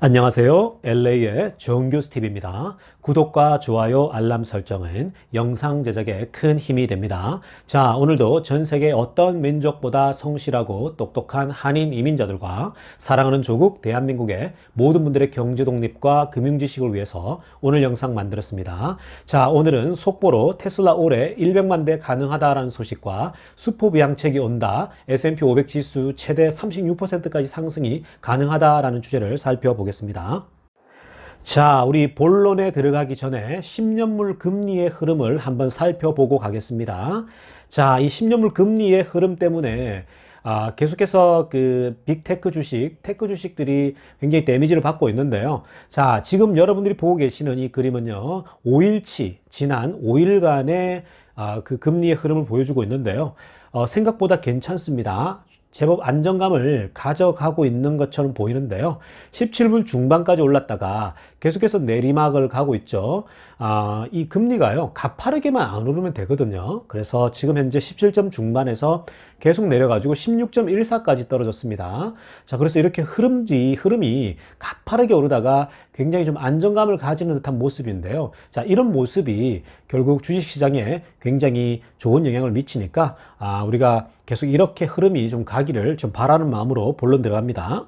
안녕하세요. LA의 정규스 TV입니다. 구독과 좋아요, 알람 설정은 영상 제작에 큰 힘이 됩니다. 자, 오늘도 전 세계 어떤 민족보다 성실하고 똑똑한 한인 이민자들과 사랑하는 조국 대한민국의 모든 분들의 경제 독립과 금융 지식을 위해서 오늘 영상 만들었습니다. 자, 오늘은 속보로 테슬라 올해 100만 대 가능하다라는 소식과 수포 부양책이 온다. S&P 500 지수 최대 36%까지 상승이 가능하다라는 주제를 살펴보겠습니다. 자, 우리 본론에 들어가기 전에 10년물 금리의 흐름을 한번 살펴보고 가겠습니다. 자, 이 10년물 금리의 흐름 때문에 아, 계속해서 그 빅테크 주식, 테크 주식들이 굉장히 데미지를 받고 있는데요. 자, 지금 여러분들이 보고 계시는 이 그림은요, 5일치, 지난 5일간의 아, 그 금리의 흐름을 보여주고 있는데요. 어, 생각보다 괜찮습니다. 제법 안정감을 가져가고 있는 것처럼 보이는데요. 17불 중반까지 올랐다가 계속해서 내리막을 가고 있죠. 아, 이 금리가요, 가파르게만 안 오르면 되거든요. 그래서 지금 현재 17점 중반에서 계속 내려가지고 16.14까지 떨어졌습니다. 자, 그래서 이렇게 흐름이, 흐름이 가파르게 오르다가 굉장히 좀 안정감을 가지는 듯한 모습인데요. 자, 이런 모습이 결국 주식시장에 굉장히 좋은 영향을 미치니까, 아, 우리가 계속 이렇게 흐름이 좀 가기를 좀 바라는 마음으로 본론 들어갑니다.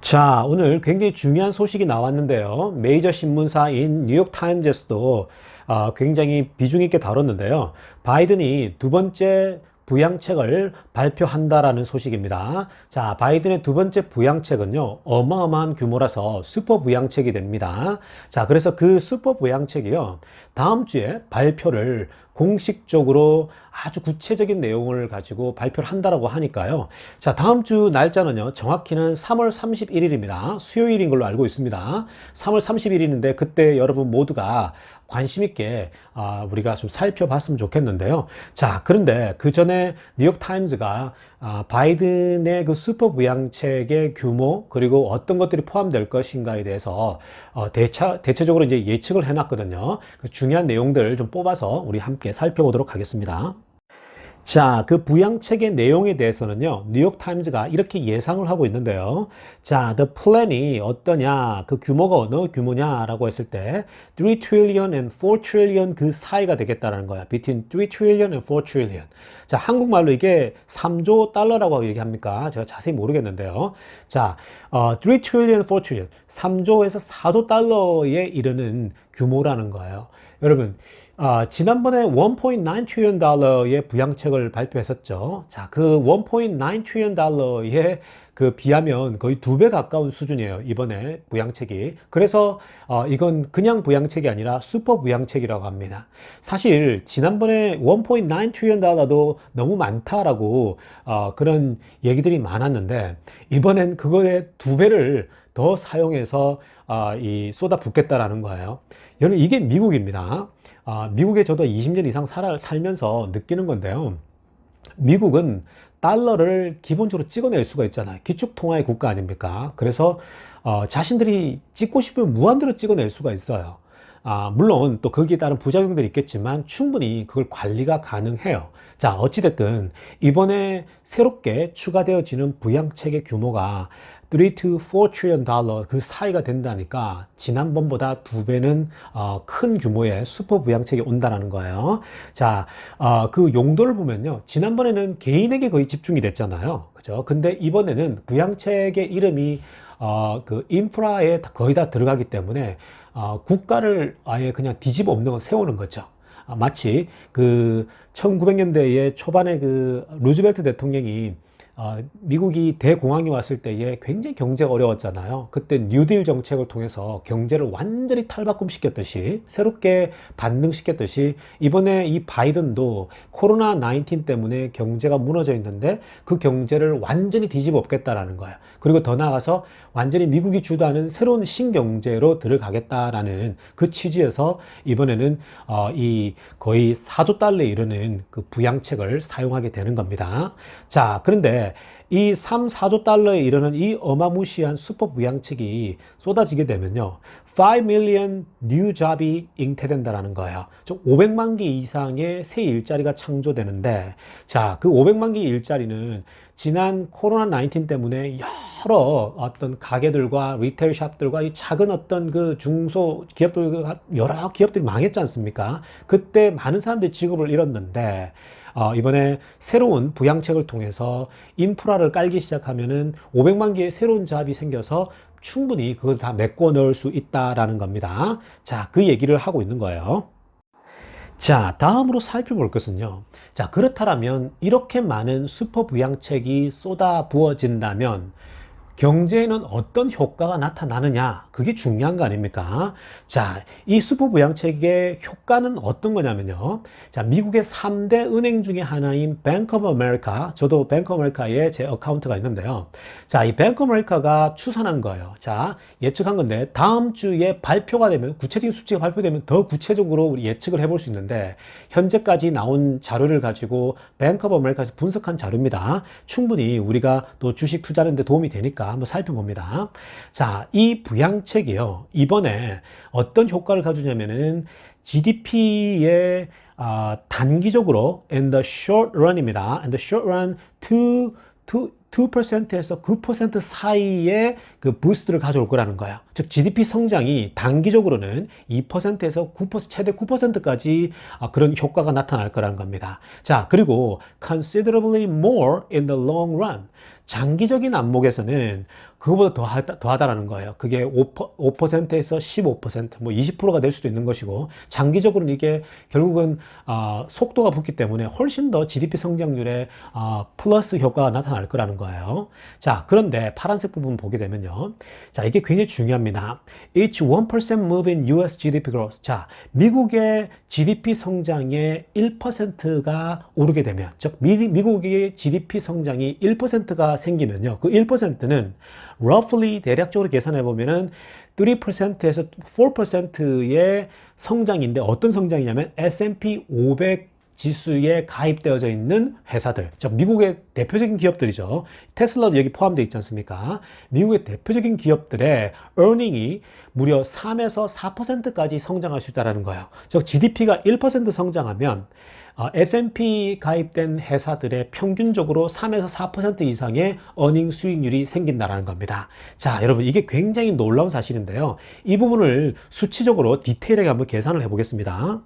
자, 오늘 굉장히 중요한 소식이 나왔는데요. 메이저 신문사인 뉴욕 타임즈에서도 어, 굉장히 비중 있게 다뤘는데요. 바이든이 두 번째 부양책을 발표한다라는 소식입니다. 자, 바이든의 두 번째 부양책은요, 어마어마한 규모라서 슈퍼 부양책이 됩니다. 자, 그래서 그 슈퍼 부양책이요, 다음 주에 발표를 공식적으로 아주 구체적인 내용을 가지고 발표를 한다라고 하니까요. 자, 다음 주 날짜는요, 정확히는 3월 31일입니다. 수요일인 걸로 알고 있습니다. 3월 31일인데 그때 여러분 모두가 관심 있게 아, 우리가 좀 살펴봤으면 좋겠는데요. 자, 그런데 그 전에 뉴욕 타임즈가 아, 바이든의 그 슈퍼 부양책의 규모 그리고 어떤 것들이 포함될 것인가에 대해서 어, 대차, 대체적으로 이제 예측을 해놨거든요. 그 중요한 내용들을 좀 뽑아서 우리 함께 살펴보도록 하겠습니다. 자, 그 부양책의 내용에 대해서는요, 뉴욕 타임즈가 이렇게 예상을 하고 있는데요. 자, the plan이 어떠냐, 그 규모가 어느 규모냐라고 했을 때, 3 trillion and 4 trillion 그 사이가 되겠다라는 거야. between 3 trillion and 4 trillion. 자, 한국말로 이게 3조 달러라고 얘기합니까? 제가 자세히 모르겠는데요. 자, 어, 3 trillion, 4 trillion. 3조에서 4조 달러에 이르는 규모라는 거예요. 여러분, 아, 지난번에 1.9 trillion 달러의 부양책을 발표했었죠. 자, 그1.9 trillion 달러에 그 비하면 거의 두 배 가까운 수준이에요. 이번에 부양책이. 그래서 어, 이건 그냥 부양책이 아니라 슈퍼 부양책이라고 합니다. 사실 지난번에 1.9 trillion 달러도 너무 많다라고 어, 그런 얘기들이 많았는데 이번엔 그거의 두 배를 더 사용해서 어, 이 쏟아 붓겠다라는 거예요. 여러분 이게 미국입니다. 아, 미국에 저도 20년 이상 살, 살면서 느끼는 건데요. 미국은 달러를 기본적으로 찍어낼 수가 있잖아요. 기축통화의 국가 아닙니까? 그래서 어, 자신들이 찍고 싶으면 무한대로 찍어낼 수가 있어요. 아, 물론 또 거기에 따른 부작용들이 있겠지만 충분히 그걸 관리가 가능해요. 자, 어찌됐든 이번에 새롭게 추가되어지는 부양책의 규모가 3 to 4 trillion 달러 그 사이가 된다니까 지난번보다 두 배는 어, 큰 규모의 슈퍼 부양책이 온다라는 거예요. 자, 어, 그 용도를 보면요. 지난번에는 개인에게 거의 집중이 됐잖아요. 그죠? 근데 이번에는 부양책의 이름이 어, 그 인프라에 거의 다 들어가기 때문에 어, 국가를 아예 그냥 뒤집어 거 세우는 거죠. 아, 마치 그 1900년대의 초반에 그 루즈벨트 대통령이 어, 미국이 대공황이 왔을 때에 굉장히 경제가 어려웠잖아요. 그때 뉴딜 정책을 통해서 경제를 완전히 탈바꿈시켰듯이 새롭게 반등시켰듯이 이번에 이 바이든도 코로나 19 때문에 경제가 무너져 있는데 그 경제를 완전히 뒤집어 엎겠다라는 거예요. 그리고 더 나아가서 완전히 미국이 주도하는 새로운 신경제로 들어가겠다라는 그 취지에서 이번에는 어, 이 거의 4조 달러에 이르는 그 부양책을 사용하게 되는 겁니다. 자, 그런데 이 3, 4조 달러에 이르는 이 어마무시한 슈퍼 부양책이 쏟아지게 되면요. 5 million new job이 잉태된다라는 거예요. 즉 500만 개 이상의 새 일자리가 창조되는데 자, 그 500만 개 일자리는 지난 코로나 19 때문에 여러 어떤 가게들과 리테일 샵들과 이 작은 어떤 그 중소 기업들 여러 기업들이 망했지 않습니까? 그때 많은 사람들이 직업을 잃었는데 어, 이번에 새로운 부양책을 통해서 인프라를 깔기 시작하면은 500만 개의 새로운 잡이 생겨서 충분히 그걸 다 메꿔 넣을 수 있다라는 겁니다. 자, 그 얘기를 하고 있는 거예요. 자, 다음으로 살펴볼 것은요. 자, 그렇다면 이렇게 많은 슈퍼 부양책이 쏟아 부어진다면 경제에는 어떤 효과가 나타나느냐? 그게 중요한 거 아닙니까? 자, 이 슈퍼 부양책의 효과는 어떤 거냐면요. 자, 미국의 3대 은행 중에 하나인 뱅크 오브 아메리카, 저도 뱅크 오브 아메리카에 제 어카운트가 있는데요. 자, 이 뱅크 오브 아메리카가 추산한 거예요. 자, 예측한 건데 다음 주에 발표가 되면 구체적인 수치가 발표되면 더 구체적으로 우리 예측을 해볼 수 있는데 현재까지 나온 자료를 가지고 뱅크 오브 아메리카에서 분석한 자료입니다. 충분히 우리가 또 주식 투자하는 데 도움이 되니까 한번 살펴봅니다. 자, 이 부양책이요. 이번에 어떤 효과를 가주냐면은 GDP의 아, 단기적으로 in the short run입니다. in the short run to, to 2%에서 9% 사이의 그 부스트를 가져올 거라는 거예요. 즉 GDP 성장이 단기적으로는 2%에서 9% 최대 9%까지 아, 그런 효과가 나타날 거라는 겁니다. 자, 그리고 considerably more in the long run. 장기적인 안목에서는 그거보다 더 하다, 더 하다라는 거예요. 그게 5%, 5%에서 15%, 뭐 20%가 될 수도 있는 것이고, 장기적으로는 이게 결국은, 아, 속도가 붙기 때문에 훨씬 더 GDP 성장률에, 아, 플러스 효과가 나타날 거라는 거예요. 자, 그런데 파란색 부분 보게 되면요. 자, 이게 굉장히 중요합니다. Each 1% move in US GDP growth. 자, 미국의 GDP 성장의 1%가 오르게 되면, 즉, 미, 미국의 GDP 성장이 1%가 생기면요. 그 1%는 roughly 대략적으로 계산해 보면은 3%에서 4%의 성장인데 어떤 성장이냐면 S&P 500 지수에 가입되어져 있는 회사들, 즉 미국의 대표적인 기업들이죠. 테슬라도 여기 포함되어 있지 않습니까? 미국의 대표적인 기업들의 earning이 무려 3에서 4%까지 성장할 수 있다는 거예요. 즉 GDP가 1% 성장하면 어, S&P 가입된 회사들의 평균적으로 3에서 4% 이상의 어닝 수익률이 생긴다는 겁니다. 자, 여러분 이게 굉장히 놀라운 사실인데요. 이 부분을 수치적으로 디테일하게 한번 계산을 해보겠습니다.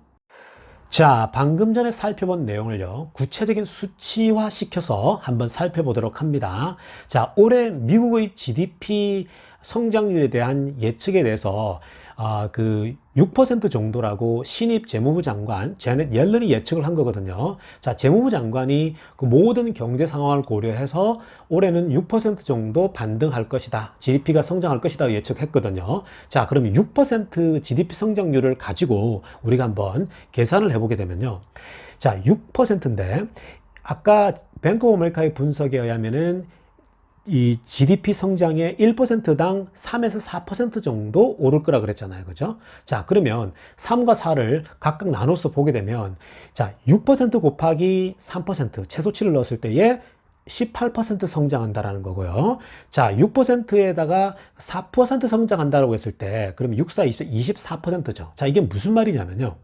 자, 방금 전에 살펴본 내용을요, 구체적인 수치화 시켜서 한번 살펴보도록 합니다. 자, 올해 미국의 GDP 성장률에 대한 예측에 대해서 아, 그 6% 정도라고 신입 재무부 장관 제넷 옐런이 예측을 한 거거든요. 자, 재무부 장관이 그 모든 경제 상황을 고려해서 올해는 6% 정도 반등할 것이다. GDP가 성장할 것이다 예측했거든요. 자, 그러면 6% GDP 성장률을 가지고 우리가 한번 계산을 해보게 되면요. 자, 6%인데 아까 뱅크 오브 아메리카의 분석에 의하면은 이 GDP 성장의 1%당 3에서 4% 정도 오를 거라 그랬잖아요. 그죠? 자, 그러면 3과 4를 각각 나눠서 보게 되면 자, 6% 곱하기 3% 최소치를 넣었을 때에 18% 성장한다라는 거고요. 자, 6%에다가 4% 성장한다라고 했을 때, 그러면 6, 4, 20, 24%죠. 자, 이게 무슨 말이냐면요.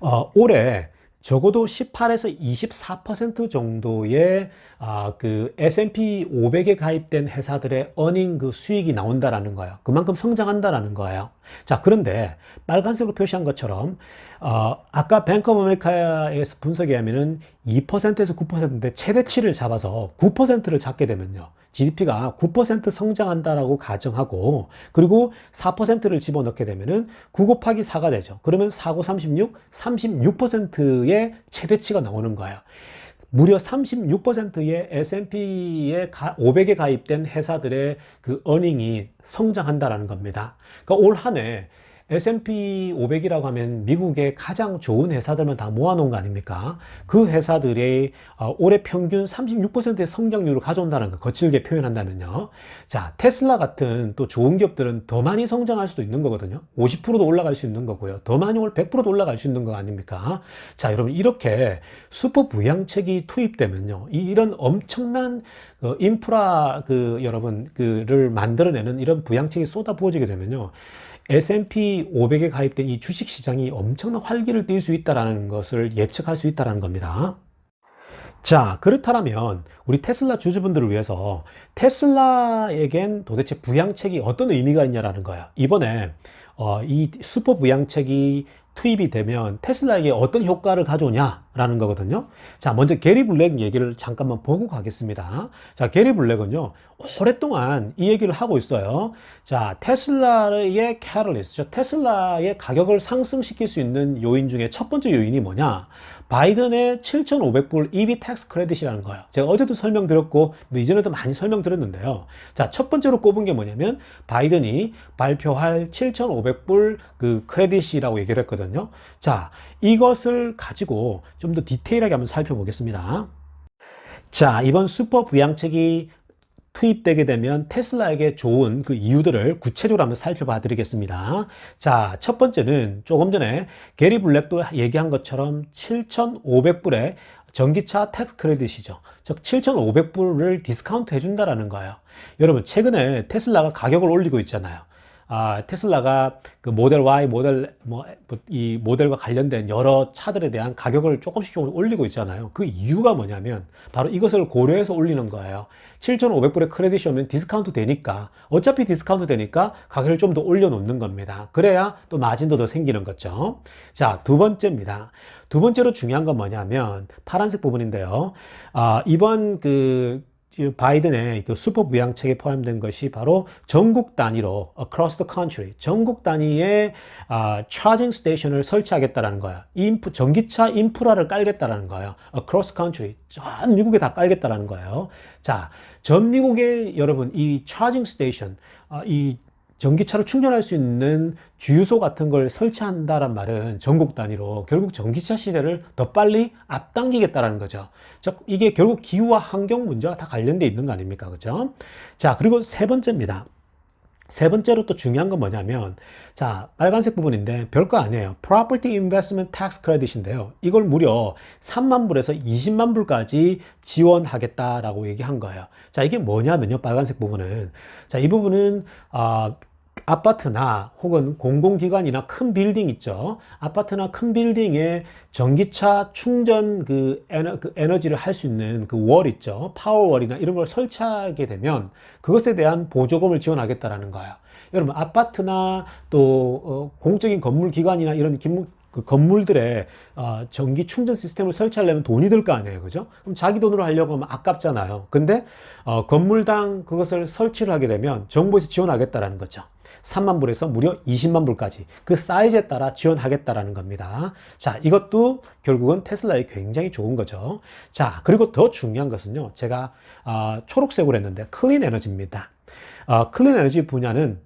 어, 올해 적어도 18에서 24% 정도의 아, 그 S&P 500에 가입된 회사들의 어닝 그 수익이 나온다라는 거예요. 그만큼 성장한다라는 거예요. 자, 그런데 빨간색으로 표시한 것처럼 어, 아까 뱅크 오브 아메리카에서 분석에 하면은 2%에서 9%인데 최대치를 잡아서 9%를 잡게 되면요. GDP가 9% 성장한다라고 가정하고 그리고 4%를 집어넣게 되면은 9 곱하기 4가 되죠. 그러면 4, 9, 36, 36%의 최대치가 나오는 거예요. 무려 36%의 S&P에 500에 가입된 회사들의 그 어닝이 성장한다라는 겁니다. 그러니까 올 한해 S&P 500이라고 하면 미국의 가장 좋은 회사들만 다 모아놓은 거 아닙니까? 그 회사들의 어, 올해 평균 36%의 성장률을 가져온다는 거 거칠게 표현한다면요. 자, 테슬라 같은 또 좋은 기업들은 더 많이 성장할 수도 있는 거거든요. 50%도 올라갈 수 있는 거고요. 더 많이 올 100%도 올라갈 수 있는 거 아닙니까? 자, 여러분 이렇게 슈퍼 부양책이 투입되면요. 이, 이런 엄청난 그 인프라 그 여러분 그를 만들어내는 이런 부양책이 쏟아 부어지게 되면요. S&P 500에 가입된 이 주식 시장이 엄청난 활기를 띨 수 있다는 것을 예측할 수 있다는 겁니다. 자, 그렇다면 우리 테슬라 주주분들을 위해서 테슬라에겐 도대체 부양책이 어떤 의미가 있냐라는 거야. 이번에 어, 이 슈퍼 부양책이 투입이 되면 테슬라에게 어떤 효과를 가져오냐라는 거거든요. 자, 먼저 게리 블랙 얘기를 잠깐만 보고 가겠습니다. 자, 게리 블랙은요, 오랫동안 이 얘기를 하고 있어요. 자, 테슬라의 캐럴리스트, 테슬라의 가격을 상승시킬 수 있는 요인 중에 첫 번째 요인이 뭐냐? 바이든의 7,500불 EV 텍스 크레딧이라는 거예요. 제가 어제도 설명드렸고, 뭐 이전에도 많이 설명드렸는데요. 자, 첫 번째로 꼽은 게 뭐냐면, 바이든이 발표할 7,500불 그 크레딧이라고 얘기를 했거든요. 자, 이것을 가지고 좀 더 디테일하게 한번 살펴보겠습니다. 자, 이번 슈퍼 부양책이 투입되게 되면 테슬라에게 좋은 그 이유들을 구체적으로 한번 살펴봐 드리겠습니다. 자, 첫 번째는 조금 전에 게리 블랙도 얘기한 것처럼 7,500불의 전기차 텍스 크레딧이죠. 즉 7,500불을 디스카운트 해준다라는 거예요. 여러분 최근에 테슬라가 가격을 올리고 있잖아요. 아, 테슬라가 그 모델 Y, 모델 뭐 이 모델과 관련된 여러 차들에 대한 가격을 조금씩 조금 올리고 있잖아요. 그 이유가 뭐냐면 바로 이것을 고려해서 올리는 거예요. 7,500불의 크레딧이 오면 디스카운트 되니까 어차피 디스카운트 되니까 가격을 좀 더 올려놓는 겁니다. 그래야 또 마진도 더 생기는 거죠. 자, 두 번째입니다. 두 번째로 중요한 건 뭐냐면 파란색 부분인데요. 아, 이번 그 바이든의 그 슈퍼 부양책에 포함된 것이 바로 전국 단위로 across the country 전국 단위의 아, 차징 스테이션을 설치하겠다라는 거예요. 인프, 전기차 인프라를 깔겠다라는 거예요. across country 전 미국에 다 깔겠다라는 거예요. 자, 전 미국에 여러분 이 차징 스테이션 아, 이 전기차를 충전할 수 있는 주유소 같은 걸 설치한다란 말은 전국 단위로 결국 전기차 시대를 더 빨리 앞당기겠다라는 거죠. 즉 이게 결국 기후와 환경 문제가 다 관련돼 있는 거 아닙니까? 그죠? 자, 그리고 세 번째입니다. 세 번째로 또 중요한 건 뭐냐면 자 빨간색 부분인데 별거 아니에요 Property Investment Tax Credit인데요 이걸 무려 3만 불에서 20만 불까지 지원하겠다라고 얘기한 거예요 자 이게 뭐냐면요 빨간색 부분은 자 이 부분은 아 아파트나 혹은 공공기관이나 큰 빌딩 있죠. 아파트나 큰 빌딩에 전기차 충전 그, 에너, 그 에너지를 할 수 있는 그 월 있죠. 파워월이나 이런 걸 설치하게 되면 그것에 대한 보조금을 지원하겠다라는 거예요. 여러분, 아파트나 또 어, 공적인 건물 기관이나 이런 기물, 그 건물들의 어, 전기 충전 시스템을 설치하려면 돈이 들 거 아니에요. 그죠? 그럼 자기 돈으로 하려고 하면 아깝잖아요. 근데 어, 건물당 그것을 설치를 하게 되면 정부에서 지원하겠다라는 거죠. 3만 불에서 무려 20만 불까지 그 사이즈에 따라 지원하겠다라는 겁니다. 자, 이것도 결국은 테슬라에 굉장히 좋은 거죠. 자, 그리고 더 중요한 것은요. 제가 어, 초록색으로 했는데 클린 에너지입니다. 어, 클린 에너지 분야는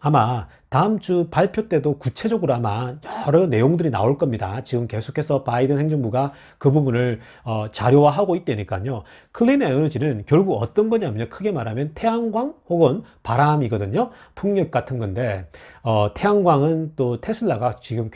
아마 다음 주 발표 때도 구체적으로 아마 여러 내용들이 나올 겁니다. 지금 계속해서 바이든 행정부가 그 부분을 어, 자료화하고 있다니까요. 클린 에너지는 결국 어떤 거냐면요. 크게 말하면 태양광 혹은 바람이거든요. 풍력 같은 건데 어, 태양광은 또 테슬라가 지금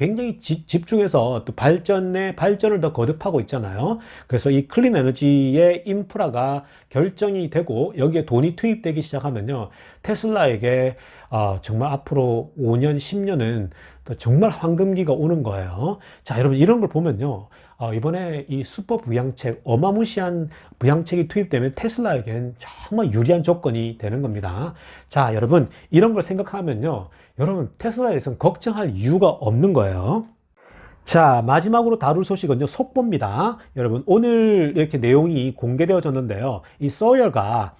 굉장히 지, 집중해서 또 발전에 발전을 더 거듭하고 있잖아요. 그래서 이 클린 에너지의 인프라가 결정이 되고 여기에 돈이 투입되기 시작하면요. 테슬라에게 어, 정말 앞으로 5년, 10년은 정말 황금기가 오는 거예요. 자, 여러분 이런 걸 보면요. 어, 이번에 이 슈퍼 부양책, 어마무시한 부양책이 투입되면 테슬라에겐 정말 유리한 조건이 되는 겁니다. 자, 여러분 이런 걸 생각하면요. 여러분 테슬라에 대해서는 걱정할 이유가 없는 거예요. 자, 마지막으로 다룰 소식은요, 속보입니다. 여러분, 오늘 이렇게 내용이 공개되어졌는데요. 이 소열가 아,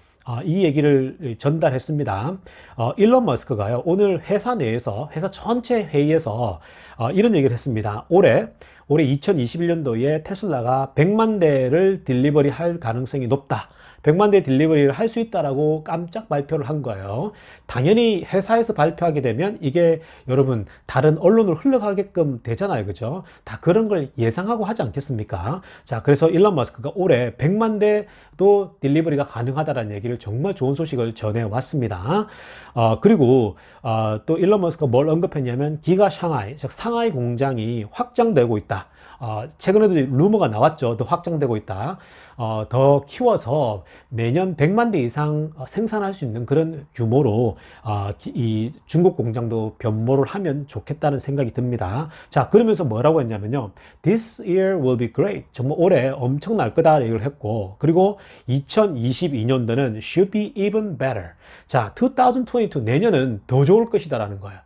이 얘기를 전달했습니다. 어, 일론 머스크가요, 오늘 회사 내에서, 회사 전체 회의에서 어, 이런 얘기를 했습니다. 올해, 올해 2021년도에 테슬라가 100만 대를 딜리버리 할 가능성이 높다. 100만 대 딜리버리를 할 수 있다라고 깜짝 발표를 한 거예요. 당연히 회사에서 발표하게 되면 이게 여러분 다른 언론으로 흘러가게끔 되잖아요. 그죠? 다 그런 걸 예상하고 하지 않겠습니까? 자, 그래서 일론 머스크가 올해 100만 대도 딜리버리가 가능하다라는 얘기를 정말 좋은 소식을 전해 왔습니다. 어, 그리고 어, 또 일론 머스크가 뭘 언급했냐면 기가 샹하이, 즉 상하이 공장이 확장되고 있다. 어, 최근에도 루머가 나왔죠. 더 확장되고 있다. 어, 더 키워서 매년 100만 대 이상 어, 생산할 수 있는 그런 규모로 어, 기- 이 중국 공장도 변모를 하면 좋겠다는 생각이 듭니다. 자, 그러면서 뭐라고 했냐면요. This year will be great. 정말 올해 엄청날 거다 얘기를 했고, 그리고 2022년도는 should be even better. 자, 2022 내년은 더 좋을 것이다라는 거예요.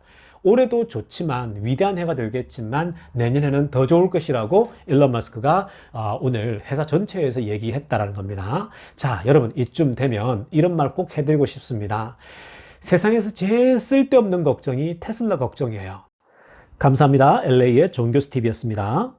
올해도 좋지만 위대한 해가 되겠지만 내년에는 더 좋을 것이라고 일론 마스크가 아, 오늘 회사 전체에서 얘기했다라는 겁니다. 자, 여러분 이쯤 되면 이런 말 꼭 해드리고 싶습니다. 세상에서 제일 쓸데없는 걱정이 테슬라 걱정이에요. 감사합니다. LA의 종교스 TV였습니다.